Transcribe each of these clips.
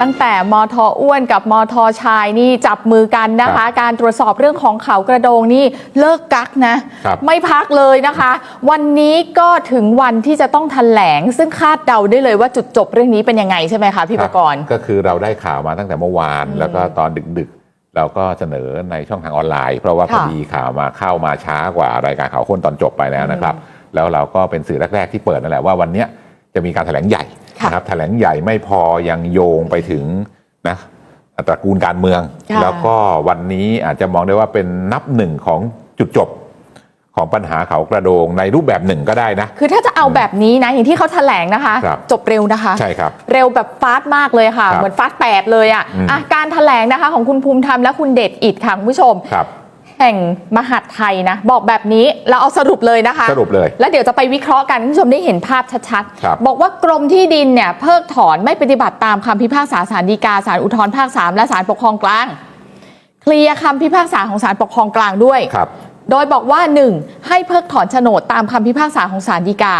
ตั้งแต่มทอ้วนกับมทชายนี่จับมือกันนะครัคะบการตรวจสอบเรื่องของเขากระโดงนี่เลิกกักนะครับไม่พักเลยนะคะ วันนี้ก็ถึงวันที่จะต้องแถลง ซึ่งคาดเดาได้เลยว่าจุดจบเรื่องนี้เป็นยังไงใช่ไหมคะพี่ประกรณ์ก็คือเราได้ข่าวมาตั้งแต่เมื่อวานอืมแล้วก็ตอนดึกๆ เราก็เสนอในช่องทางออนไลน์ เพราะว่าพค่ะอดีข่าวมาเข้ามาช้ากว่ารายการข่าวคนตอนจบไปแล้วนะครับ แล้วเราก็เป็นสื่อแรกๆที่เปิดนั่นแหละว่าวันเนี้ยจะมีการแถลงใหญ่ค่ะ นะครับแถลงใหญ่ไม่พอยังโยงไปถึงนะตระกูลการเมืองค่ะแล้วก็วันนี้อาจจะมองได้ว่าเป็นนับหนึ่งของจุดจบของปัญหาเขากระโดงในรูปแบบหนึ่งก็ได้นะ คือถ้าจะเอาแบบนี้นะ อย่างที่เขาแถลงนะคะครับจบเร็วนะคะ ใช่ครับ เร็วแบบฟาสต์มากเลยค่ะครับเหมือนฟาสต์แปดเลยอะอืมอะการแถลงนะคะของคุณภูมิธรรมและคุณเดชอิดค่ะคุณผู้ชมครับ แห่งมหาดไทยนะ บอกแบบนี้เราเอาสรุปเลยนะคะ สรุปเลย แล้วเดี๋ยวจะไปวิเคราะห์กันคุณผู้ชมได้เห็นภาพชัดครับบอกว่ากรมที่ดินเนี่ยเพิกถอนไม่ปฏิบัติตามคำพิพากษาศาลฎีกาศาลอุทธรภาค 3 และศาลปกครองกลาง เคลียร์คำพิพากษาของศาลปกครองกลางด้วย ครับ โดยบอกว่า 1. ให้เพิกถอนโฉนดตามคำพิพากษาของศาลฎีกา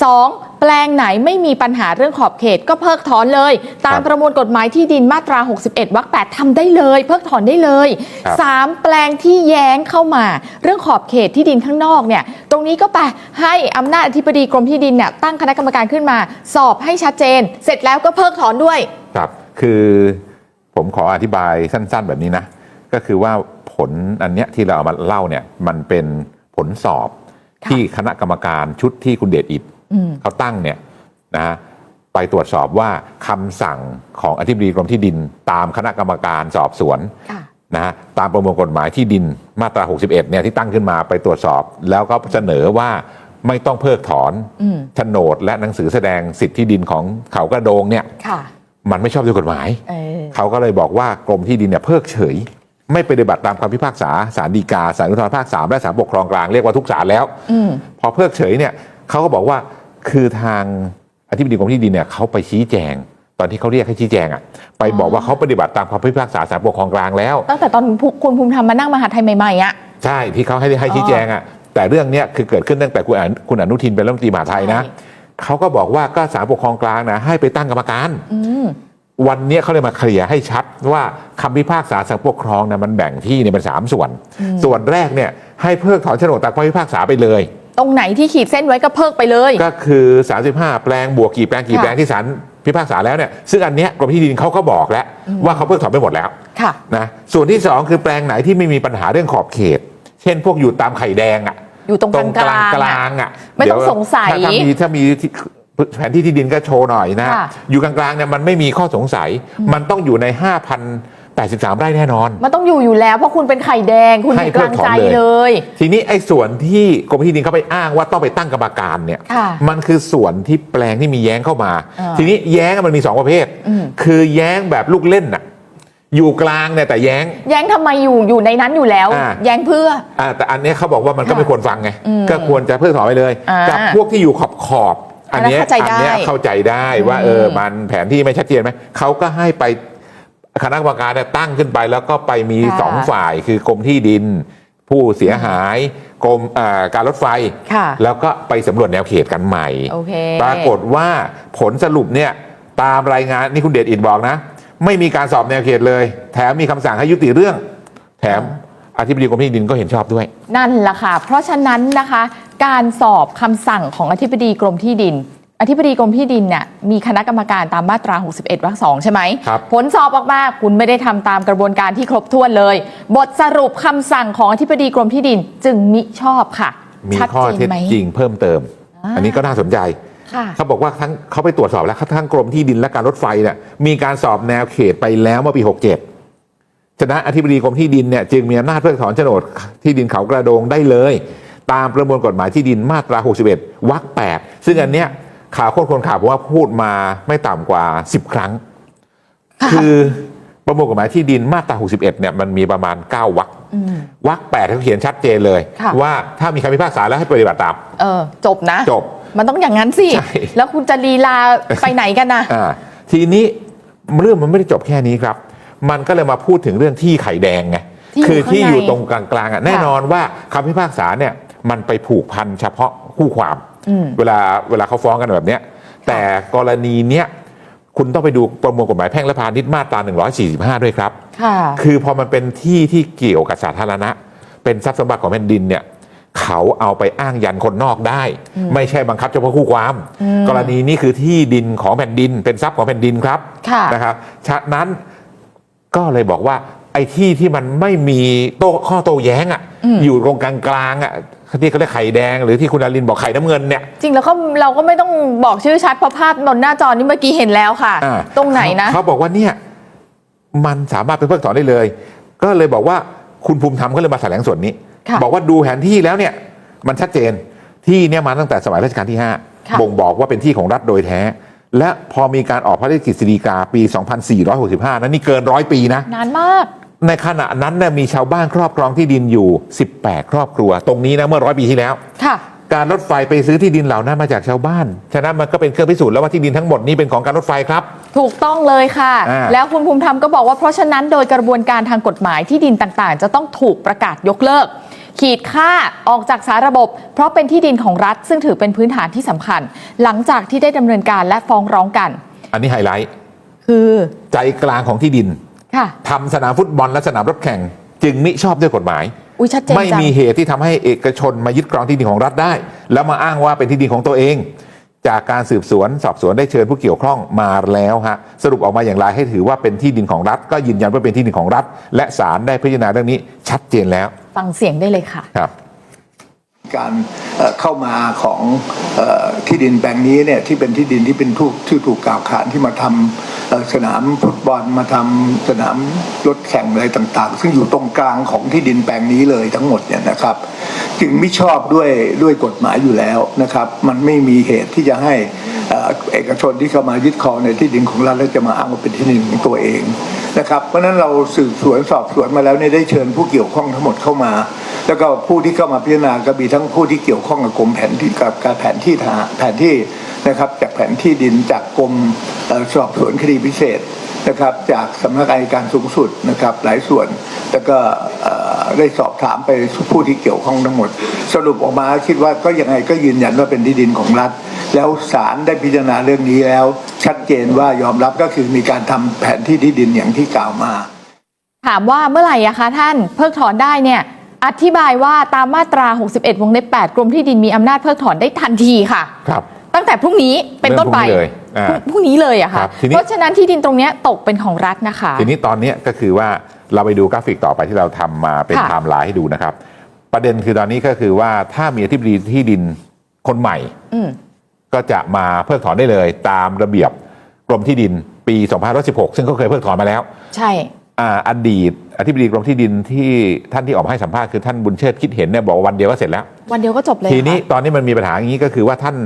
2. แปลงไหนไม่มีปัญหาเรื่องขอบเขตก็เพิกถอนเลย ตามครับประมวลกฎหมายที่ดินมาตรา 61วรรค8ทำได้เลย เพิกถอนได้เลยครับ 3. แปลงที่แย้งเข้ามา เรื่องขอบเขตที่ดินข้างนอกเนี่ยตรงนี้ก็ไปให้อำนาจอธิบดีกรมที่ดินเนี่ยตั้งคณะกรรมการขึ้นมา สอบให้ชัดเจน เสร็จแล้วก็เพิกถอนด้วยครับคือผมขออธิบายสั้น ๆ แบบนี้นะ ก็คือว่าผลอันเนี้ยที่เราเอามาเล่าเนี่ยมันเป็นผลสอบค่ะที่คณะกรรมการชุดที่คุณเดชอิดอืม เขาตั้งเนี่ยนะไปตรวจสอบว่าคำสั่งของอธิบดีกรมที่ดิน ตามคณะกรรมการสอบสวนค่ะนะฮะตามประมวลกฎหมายที่ดินมาตรา 61เนี่ยที่ตั้งขึ้นมาไปตรวจสอบ แล้วก็เสนอว่าไม่ต้องเพิกถอนอืมโฉนดและหนังสือแสดงสิทธิที่ดินของเขากระโดงเนี่ยค่ะมันไม่ชอบด้วยกฎหมายเออเขาก็เลยบอกว่ากรมที่ดินเนี่ยเพิกเฉย ไม่ปฏิบัติตามคำพิพากษาศาลฎีกาศาลอุทธรภาคสามและศาลปกครองกลางเรียกว่าทุกศาลแล้วอืมพอเพิกเฉยเนี่ยเขาก็บอกว่า คือทางอธิบดีกรมที่ดินเนี่ยเขาไปชี้แจง ตอนที่เขาเรียกให้ชี้แจงอะไปบอกว่าเขาปฏิบัติตามคำพิพากษาศาลปกครองกลางแล้ว ตั้งแต่ตอนคุณภูมิธรรมมานั่งมหาไทยใหม่ๆอะใช่ที่เขาให้ให้ชี้แจงอะแต่เรื่องเนี้ยคือเกิดขึ้นตั้งแต่คุณอนุคุณอนุทินเป็นรัฐมนตรีมหาดไทยนะใช่เขาก็บอกว่าก็ศาลปกครองกลางนะให้ไปตั้งกรรมการอืมวันเนี้ยเขาเลยมาเคลียร์ให้ชัดว่าคำพิพากษาศาลปกครองนะมันแบ่งที่เนี่ยเป็นสามส่วน ส่วนแรกเนี่ยให้เพิกถอนโฉนดตามคำพิพากษาไปเลย ตรงไหนที่ขีดเส้นไว้ก็เพิกไปเลย ก็คือ 35 แปลงบวกกี่แปลงกี่ค่ะแปลงที่ศาลพิพากษาแล้วเนี่ยซึ่งอันเนี้ยกรมที่ดินเขาก็บอกแล้ว ว่าเขาเพิกถอนไปหมดแล้วค่ะนะส่วนที่ 2 คือแปลงไหนที่ไม่มีปัญหาเรื่องขอบเขต เช่นพวกอยู่ตามไข่แดงอะอยู่ตรงกลางๆกอะลางๆอะไม่ต้องเดี๋วสงสัยถ้าถ้ามีถ้ามีที่แผนที่ที่ดินก็โชว์หน่อยนะค่ะอยู่กลางๆเนี่ยมันไม่มีข้อสงสัย มันต้องอยู่ใน 5,083 ไร่แน่นอน มันต้องอยู่อยู่แล้วเพราะคุณเป็นไข่แดงคุณอให้ยู่กลางใจเพิกถอนเลยเลย ทีนี้ไอ้ส่วนที่กรมที่ดินเขาไปอ้างว่าต้องไปตั้งกรรมการเนี่ยค่ะมันคือส่วนที่แปลงที่มีแย้งเข้ามาอ่าทีนี้แย้งมันมีสองประเภทอืมคือแย้งแบบลูกเล่นน่ะอยู่กลางเนี่ยแต่แย้ง แย้งทำไมอยู่อยู่ในนั้นอยู่แล้วอ่าแย้งเพื่ออ่าแต่อันเนี้ยเขาบอกว่ามันก็ค่ะไม่ควรฟังไงอืมก็ควรจะเพิกถอนไปเลยอ่ากักับพวกที่อยู่ขอบขอบๆอันเนี้ยอันนั้นเข้าใจได้อัเนี้ยเข้าใจได้ว่าเอออืมมันแผนที่ไม่ชัดเจนไหมเขาก็ให้ไป คณะกรรมการเนี่ยตั้งขึ้นไปแล้วก็ไปมีสองฝ่ายคือกรมที่ดิน ผู้เสียหายกรมอ่าการรถไฟ ค่ะ แล้วก็ไปสำรวจแนวเขตกันใหม่ โอเค ปรากฏว่าผลสรุปเนี่ยตามรายงานนี่คุณเดชอินบอกนะ ไม่มีการสอบแนวเขตเลย แถมมีคำสั่งให้ยุติเรื่อง แถมอธิบดีกรมที่ดินก็เห็นชอบด้วย นั่นแหละค่ะ เพราะฉะนั้นนะคะ การสอบคำสั่งของอธิบดีกรมที่ดิน อธิบดีกรมที่ดินเนี่ยมีคณะกรรมการตามมาตรา 61วรรคสองใช่ไหม ครับผลสอบออกมาคุณไม่ได้ทำตามกระบวนการที่ครบถ้วนเลย บทสรุปคำสั่งของอธิบดีกรมที่ดินจึงมิชอบค่ะมีชัดข้อเจนเท็จไหม จริงเพิ่มเติม อ่า อันนี้ก็น่าสนใจ ค่ะ เขาบอกว่าทั้งเขาไปตรวจสอบแล้วทั้งกรมที่ดินและการรถไฟเนี่ยมีการสอบแนวเขตไปแล้วเมื่อปี 67ฉะนั้นอธิบดีกรมที่ดินเนี่ยจึงมีอำนาจเพิกถอนโฉนดที่ดินเขากระโดงได้เลย ตามประมวลกฎหมายที่ดินมาตรา 61วรรค8ซึ่งอันเนี้ย ข่าวโคตรคนข่าวผมว่าพูดมาไม่ต่ำกว่า 10 ครั้ง คือประมวลกฎหมายที่ดินมาตรา 61 เนี่ยมันมีประมาณ 9 วรรคอืมวรรค8เขาเขียนชัดเจนเลยค่ะว่าถ้ามีคำพิพากษาแล้วให้ปฏิบัติตาม เออ จบนะ จบ มันต้องอย่างนั้นสิใช่แล้วคุณจะลีลาไปไหนกันนะอ่าทีนี้เรื่องมันไม่ได้จบแค่นี้ครับ มันก็เลยมาพูดถึงเรื่องที่ไข่แดงไงที่อยู่คือที่ข้างในอยู่ตรงกลางๆอะแน่นอนว่าคำพิพากษาเนี่ยมันไปผูกพันเฉพาะคู่ความอืม เวลาเวลาเขาฟ้องกันแบบเนี้ยแต่กรณีเนี้ยคุณต้องไปดูประมวลกฎหมายแพ่งและพาณิชย์มาตรา 145 ด้วยครับค่ะคือพอมันเป็นที่ที่เกี่ยวกับสาธารณะ เป็นทรัพย์สมบัติของแผ่นดินเนี่ยเขาเอาไปอ้างยันคนนอกได้ ไม่ใช่บังคับเฉพาะคู่ความ กรณีนี้คือที่ดินของแผ่นดิน เป็นทรัพย์ของแผ่นดินครับค่ะนะครับฉะนั้นก็เลยบอกว่าไอ้ที่ที่มันไม่มีโต้ข้อโต้แย้งอะ่ะอยู่ตรงกลางๆอะ่ะ ที่เขาเรียกไข่แดงหรือที่คุณอารินบอกไข่น้ำเงินเนี่ย จริงแล้วก็เราก็ไม่ต้องบอกชื่อชัดเพราะภาพบนหน้าจอนี้เมื่อกี้เห็นแล้วค่ะ อ่าตรงไหนนะเขาเขาบอกว่าเนี่ยมันสามารถเป็นเพิกถอนได้เลย ก็เลยบอกว่าคุณภูมิธรรมก็เลยมาแถลงส่วนนี้ ค่ะบอกว่าดูแผนที่แล้วเนี่ยมันชัดเจนที่เนี่ยมาตั้งแต่สมัยรัชกาลที่ ค่ะ 5 บ่งบอกว่าเป็นที่ของรัฐโดยแท้ และพอมีการออกพระราชกฤษฎีกาปี 2465 นั้นนี่เกินร้อยปีนะ นานมาก ในขณะนั้นเนี่ยมีชาวบ้านครอบครองที่ดินอยู่ 18 ครอบครัว ตรงนี้นะเมื่อร้อยปีที่แล้ว ค่ะ การรถไฟไปซื้อที่ดินเหล่านั้นมาจากชาวบ้าน ฉะนั้นมันก็เป็นเครื่องพิสูจน์แล้วว่าที่ดินทั้งหมดนี้เป็นของการรถไฟครับ ถูกต้องเลยค่ะ อ่า แล้วคุณภูมิธรรมก็บอกว่าเพราะฉะนั้นโดยกระบวนการทางกฎหมายที่ดินต่างๆ จะต้องถูกประกาศยกเลิก ขีดค่าออกจากสาระบบ เพราะเป็นที่ดินของรัฐ ซึ่งถือเป็นพื้นฐานที่สำคัญ หลังจากที่ได้ดำเนินการและฟ้องร้องกัน อันนี้ไฮไลท์คือใจกลางของที่ดินค่ะ ทำสนามฟุตบอลและสนามรถแข่ง จึงมิชอบด้วยกฎหมายอุ้ยชัดเจนไม่จังมีเหตุที่ทำให้เอกชนมายึดครองที่ดินของรัฐได้ แล้วมาอ้างว่าเป็นที่ดินของตัวเอง จากการสืบสวนสอบสวนได้เชิญผู้เกี่ยวข้องมาแล้วฮะสรุปออกมาอย่างไรให้ถือว่าเป็นที่ดินของรัฐ ก็ยืนยันว่าเป็นที่ดินของรัฐ และศาลได้พิจารณาเรื่องนี้ชัดเจนแล้ว ฟังเสียงได้เลยค่ะครับการเอ่อเข้ามาของเออที่ดินแปลงนี้เนี่ยที่เป็นที่ดินที่เป็นทุกที่ถูกกล่าวขานที่มาทำเอ่อ สนามฟุตบอลมาทำสนามรถแข่งอะไรต่างๆ ซึ่งอยู่ตรงกลางของที่ดินแปลงนี้เลยทั้งหมดเนี่ยนะครับ จึงไม่ชอบด้วยด้วยกฎหมายอยู่แล้วนะครับ มันไม่มีเหตุที่จะให้เอ่เอกชนที่เข้ามายึดครองในที่ดินของรัฐแล้วจะมาอ้างว่าเป็นที่ดินของตัวเองนะครับเพราะฉะนั้นเราสืบสวนสอบสวนมาแล้วเนี่ยได้เชิญผู้เกี่ยวข้องทั้งหมดเข้ามา แล้วก็ผู้ที่เข้ามาพิจารณาก็มีทั้งผู้ที่เกี่ยวข้องกับกรมแผนที่กับการแผนที่ทหารแผนที่ นะครับจากแผนที่ดินจากกรมเอ่อสอบสวนคดีพิเศษนะครับจากสำนักอัยการสูงสุดนะครับหลายส่วน แล้วก็เอ่อได้สอบถามไปผู้ที่เกี่ยวข้องทั้งหมด สรุปออกมาคิดว่าก็ยังไงก็ยืนยันว่าเป็นที่ดินของรัฐ แล้วศาลได้พิจารณาเรื่องนี้แล้ว ชัดเจนว่ายอมรับก็คือมีการทำแผนที่ที่ดินอย่างที่กล่าวมา ถามว่าเมื่อไหร่อะคะท่านเพิกถอนได้เนี่ยอธิบายว่าตามมาตรา 61 วงเล็บ 8 กรมที่ดินมีอำนาจเพิกถอนได้ทันทีค่ะ ครับ ตั้งแต่พรุ่งนี้เป็นต้นไปเริ่มพรุ่งนี้เลยอ่าพรุ่งพรุ่งนี้เลยอะครัค่ะบทีนี้ เพราะฉะนั้นที่ดินตรงเนี้ยตกเป็นของรัฐนะคะ ทีนี้ตอนเนี้ยก็คือว่าเราไปดูกราฟิกต่อไปที่เราทำมาเป็นค่ะไทม์ไลน์ให้ดูนะครับ ประเด็นคือตอนนี้ก็คือว่าถ้ามีอธิบดีที่ดินคนใหม่อืม ก็จะมาเพิกถอนได้เลย ตามระเบียบกรมที่ดินปี2516 ซึ่งก็เคยเพิกถอนมาแล้วใช่ อ่าอดีตอธิบดีกรมที่ดินที่ท่านที่ออกมาให้สัมภาษณ์คือท่านบุญเชิดคิดเห็นเนี่ยบอกว่าวันเดียวก็เสร็จแล้ว วันเดียวก็จบเลยทีนี้ค่ะ ตอนนี้มันมีปัญหาอย่างนี้ก็คือว่าท่าน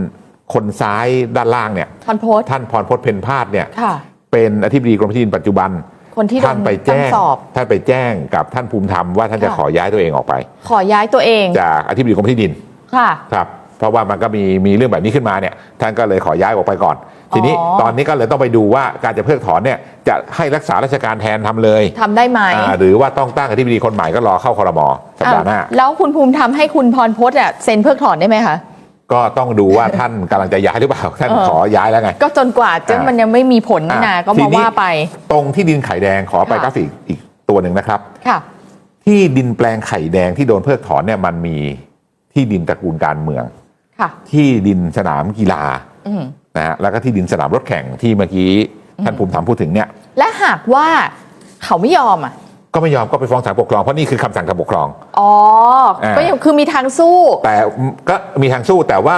คนซ้ายด้านล่างเนี่ยพันโพสต์ท่านพรพจน์เพนพาสเนี่ยค่ะ เป็นอธิบดีกรมที่ดินปัจจุบัน คนที่โดท่านนไปตั้แจ้งงสอบ ท่านไปแจ้งกับท่านภูมิธรรมว่าท่านจะค่ะ ขอย้ายตัวเองออกไป ขอย้ายตัวเองจากอธิบดีกรมที่ดินค่ะ ครับเพราะว่ามันก็มีมีเรื่องแบบนี้ขึ้นมาเนี่ยท่านก็เลยขอย้ายออกไปก่อน ทีนี้อ๋อ ตอนนี้ก็เลยต้องไปดูว่าการจะเพิกถอนเนี่ยจะให้รักษาราชการแทนทำเลยทำได้ไหมอ่าหรือว่าต้องตั้งอธิบดีคนใหม่ก็รอเข้าคอรมอสัปดาห์หน้าอ้าวแล้วคุณภูมิทำให้คุณพรพจน์อะเซ็นเพิกถอนได้ไหมคะ ก็ต้องดูว่าท่านกำลังจะย้ายหรือเปล่า ท่านเออขอย้ายแล้วไง ก็จนกว่าจะอ่ามัมันยังไม่มีผลนี่นะอ่าก็ทีมานี้ว่าไป ตรงที่ดินไข่แดงขอไปค่ะกราฟิกอีกตัวหนึ่งนะครับค่ะที่ดินแปลงไข่แดงที่โดนเพิกถอนเนี่ยมันมีที่ดินตระกูลการเมืองค่ะที่ดินสนามกีฬาอืมนะฮะแล้วก็ที่ดินสนามรถแข่งที่เมื่อกี้ท่านภูมิธรรมพูดถึงเนี่ย และหากว่าเขาไม่ยอมอะ ก็ไม่ยอมก็ไปฟ้องศาลปกครองเพราะนี่คือคำสั่งการปกครอง อ๋ออ่าก็ยังคือมีทางสู้ แต่ก็มีทางสู้แต่ว่า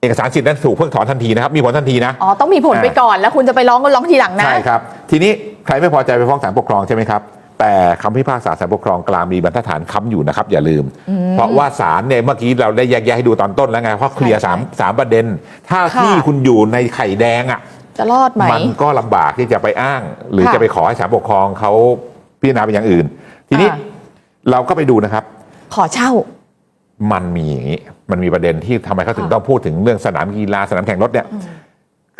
เอกสารสิทธิ์นั้นถูกเพิกถอนทันทีนะครับ มีผลทันทีนะอ๋อต้องมีผลอ่าไปก่อนแล้วคุณจะไปร้องก็ร้องทีหลังนะใช่ครับ ทีนี้ใครไม่พอใจไปฟ้องศาลปกครองใช่ไหมครับ แต่คำพิพากษาศาลปกครองกลางมีบรรทัดฐานค้ำอยู่นะครับ อย่าลืม เพราะว่าศาลเนี่ยเมื่อกี้เราได้แยกแยะให้ดูตอนต้นแล้วไงเพราะเคลียร์ใช่สามสามประเด็น ถ้าค่ะที่คุณอยู่ในไข่แดงอะ จะรอดไหม มันก็ลำบากที่จะไปอ้าง หรือค่ะจะไปขอให้ศาลปกครองเขาพิจารณาเป็นอย่างอื่น ทีนี้อ่าเราก็ไปดูนะครับ ขอเช่า มันมีอย่างนี้มันมีประเด็นที่ทำไมเขาถึงค่ะ ต้องพูดถึงเรื่องสนามกีฬาสนามแข่งรถเนี่ย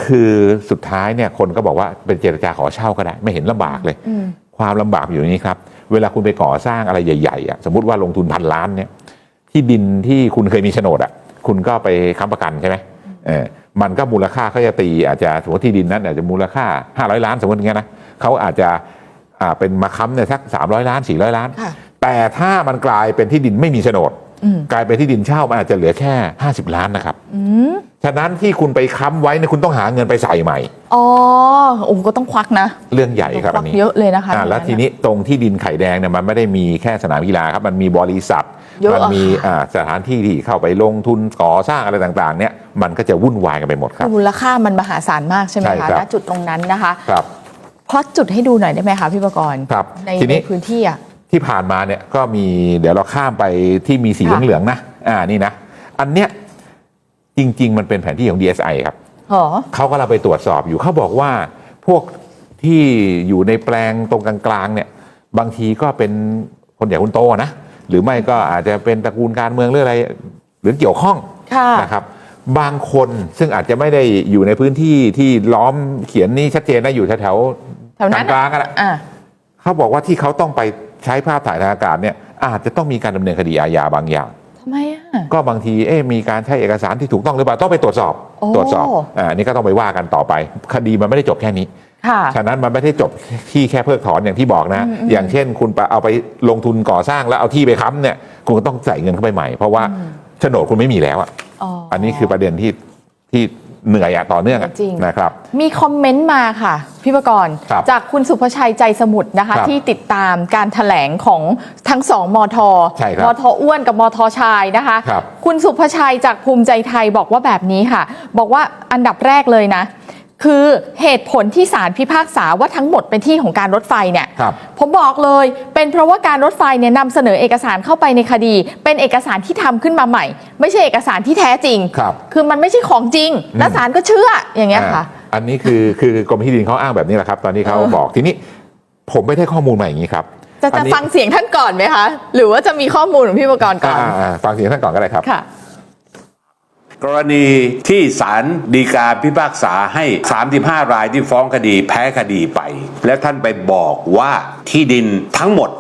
คือสุดท้ายเนี่ยคนก็บอกว่าเป็นเจรจาขอเช่าก็ได้ ไม่เห็นลำบากเลย อืม ความลำบากอยู่อย่างนี้ครับ เวลาคุณไปก่อสร้างอะไรใหญ่ๆอะสมมติว่าลงทุนพันล้านเนี่ยที่ดินที่คุณเคยมีโฉนดอะคุณก็ไปค้ำประกันใช่ไหมเออ มันก็มูลค่าเขาจะตีอาจจะสมมติที่ดินนั้นอาจจะมูลค่า 500 ล้านสมมติอย่างเงี้ยนะเขาอาจจะอ่าเป็นมาค้ำเนี่ยสัก 300 ล้าน 400 ล้านค่ะแต่ถ้ามันกลายเป็นที่ดินไม่มีโฉนดอืมกลายเป็นที่ดินเช่ามันอาจจะเหลือแค่ 50 ล้านนะครับอืมฉะนั้นที่คุณไปค้ำไว้เนี่ยคุณต้องหาเงินไปใส่ใหม่ อ๋อโอ้ก็ต้องควักนะ เรื่องใหญ่ครับควัอันกนี้เยอะเลยนะคะอ่าแล้วตรงทีนี้ตรงที่ดินไข่แดงเนี่ยมันไม่ได้มีแค่สนามกีฬาครับมันมีบริษัท เยอะมัมีอะค่ะอ่าสถานที่ที่เข้าไปลงทุนก่อสร้างอะไรต่างๆเนี่ยมันก็จะวุ่นวายกันไปหมดครับมูลค่ามันมหาศาลมากใช่ไหมใช่คะครับณจุดตรงนั้นนะคะครับพลอตจุดให้ดูหน่อยได้ไหมคะพี่ประกรณ์ครับในทีนี้ในพื้นที่อะที่ผ่านมาเนี่ยก็มีเดี๋ยวเราข้ามไปที่มีสีค่ะเหลืองๆนะอ่านี่นะ อันเนี้ยจริง ๆ มันเป็นแผนที่ของ DSI ครับหอเขาก็เราไปตรวจสอบอยู่เขาบอกว่าพวกที่อยู่ในแปลงตรงกลางๆเนี่ย บางทีก็เป็นคนใหญ่คนโตนะ หรือไม่ก็อาจจะเป็นตระกูลการเมืองหรืออะไร หรือเกี่ยวข้องค่ะนะครับ บางคนซึ่งอาจจะไม่ได้อยู่ในพื้นที่ที่ล้อมเขียนนี่ชัดเจนนะอยู่แถวแถวนั้นๆกลางๆกันแหละอะเขาบอกว่าที่เขาต้องไปใช้ภาพถ่ายทางอากาศเนี่ยอาจจะต้องมีการดำเนินคดีอาญาบางอย่าง ทำไมอะ ก็บางทีเอ๊ะมีการใช้เอกสารที่ถูกต้องหรือเปล่าต้องไปตรวจสอบโอ้ ตรวจสอบอ่าอันนี่ก็ต้องไปว่ากันต่อไป คดีมันไม่ได้จบแค่นี้ค่ะ ฉะนั้นมันไม่ได้จบที่แค่เพิกถอนอย่างที่บอกนะอืมอืมอย่างเช่น คุณไปเอาไปลงทุนก่อสร้างแล้วเอาที่ไปค้ำเนี่ย คุณก็ต้องใส่เงินเข้าไปใหม่ เพราะว่าโฉนดคุณไม่มีแล้วอะอ๋ออันนี้คือประเด็นที่ที่เหนื่อยอะต่อเนื่องอะจริงนะครับ มีคอมเมนต์มาค่ะ พี่ประกรณ์ครับจากคุณสุภชัยใจสมุทรนะคะครับที่ติดตามการถแถลงของทั้งสองมทใช่ครับมทอ้วนกับมทชายนะคะครับคุณสุภชัยจากภูมิใจไทยบอกว่าแบบนี้ค่ะ บอกว่าอันดับแรกเลยนะ คือเหตุผลที่ศาลพิพากษาว่าทั้งหมดเป็นที่ของการรถไฟเนี่ยครับผมบอกเลยเป็นเพราะว่าการรถไฟเนี่ยนำเสนอเอกสารเข้าไปในคดี เป็นเอกสารที่ทำขึ้นมาใหม่ ไม่ใช่เอกสารที่แท้จริงครับคือมันไม่ใช่ของจริง และศาลก็เชื่ออย่างเงี้ยค่ะอ่าอันนี้คือคือกรมที่ดินเขาอ้างแบบนี้แหละครับ ตอนนี้เขาเออบอกทีนี้ผมไม่ได้ข้อมูลมาอย่างนี้ครับจะอัจะนนี้ฟังเสียงท่านก่อนไหมคะ หรือว่าจะมีข้อมูลของพี่ประกรณ์ก่อนอ่าอ่าฟังเสียงท่านก่อนก็ได้ครับค่ะ กรณีที่ศาลฎีกาพิพากษาให้ 35 รายที่ฟ้องคดีแพ้คดีไป และท่านไปบอกว่าที่ดินทั้งหมด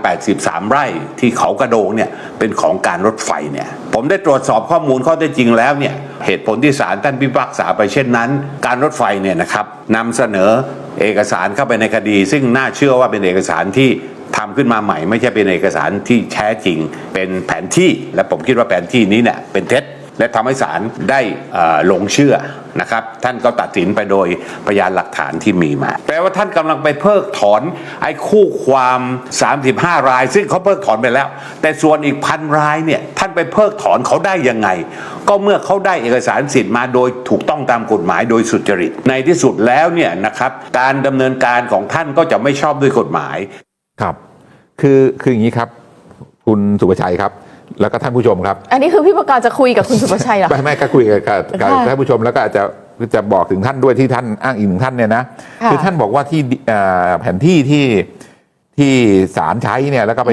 5,083 ไร่ที่เขากระโดงเนี่ยเป็นของการรถไฟเนี่ยผมได้ตรวจสอบข้อมูลข้อเท็จจริงแล้วเนี่ยเหตุผลที่ศาลท่านพิพากษาไปเช่นนั้น การรถไฟเนี่ยนะครับนำเสนอเอกสารเข้าไปในคดี ซึ่งน่าเชื่อว่าเป็นเอกสารที่ทำขึ้นมาใหม่ ไม่ใช่เป็นเอกสารที่แท้จริง เป็นแผนที่ และผมคิดว่าแผนที่นี้เนี่ยเป็นเท็จ และทำให้ศาลได้หลงเชื่อนะครับ ท่านก็ตัดสินไปโดยพยานหลักฐานที่มีมา แปลว่าท่านกำลังไปเพิกถอนไอ้คู่ความ 35 ราย ซึ่งเขาเพิกถอนไปแล้ว แต่ส่วนอีกพันรายเนี่ยท่านไปเพิกถอนเขาได้ยังไง ก็เมื่อเขาได้เอกสารสิทธิ์มาโดยถูกต้องตามกฎหมายโดยสุจริต ในที่สุดแล้วเนี่ยนะครับการดำเนินการของท่านก็จะไม่ชอบด้วยกฎหมายครับ คือคืออย่างนี้ครับ คุณสุภชัยครับ แล้วก็ท่านผู้ชมครับ อันนี้คือพี่ประกรณ์จะคุยกับคุณสุภชัยเหรอไม่ไม่ก็คุยกับกับกับค่ะท่านผู้ชมแล้วก็อาจจะจะบอกถึงท่านด้วยที่ท่านอ้างอิงถึงท่านเนี่ยนะค่ะคือท่านบอกว่าที่เอ่อแผนที่ที่ที่ศาลใช้เนี่ยแล้วก็ไป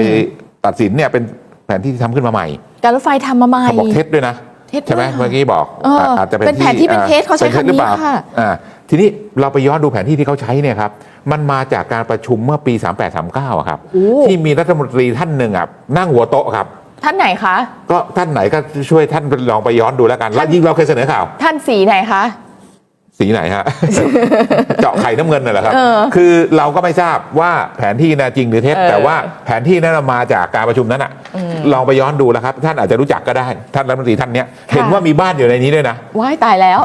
ตัดสินเนี่ยเป็นแผนที่ที่ทำขึ้นมาใหม่ การรถไฟทำมาใหม่เขาบอกเท็จด้วยนะเท็จใช่ไหมด้วยค่ะเมื่อกี้บอกเอออะอาจจะเป็นเป็นแผนที่เป็นเท็จเขาใช้ป็นท็จหรือเปล่าคำนี้ค่ะอ่าทีนี้เราไปย้อนดูแผนที่ที่เขาใช้เนี่ยครับมันมาจากการประชุมเมื่อปี 3839อะครับโอ้ที่มีรัฐมนตรีท่านหนึ่งอะนั่งหัวโต๊ะครับ ท่านไหนคะ ก็ท่านไหนก็ช่วยท่านลองไปย้อนดูแล้วกัน แล้วยิ่งเราเคยเสนอข่าว ท่านสีไหนคะ สีไหนฮะ เจาะไข่น้ำเงินน่ะเหรอครับเออคือเราก็ไม่ทราบว่าแผนที่นะจริงหรือเท็จเออแต่ว่าแผนที่นั้นมาจากการประชุมนั้นอะ ลองไปย้อนดูแล้วครับ ท่านอาจจะรู้จักก็ได้ ท่านรัฐมนตรีท่านเนี้ยเห็นว่ามีบ้านอยู่ในนี้ด้วยนะว้ายตายแล้ว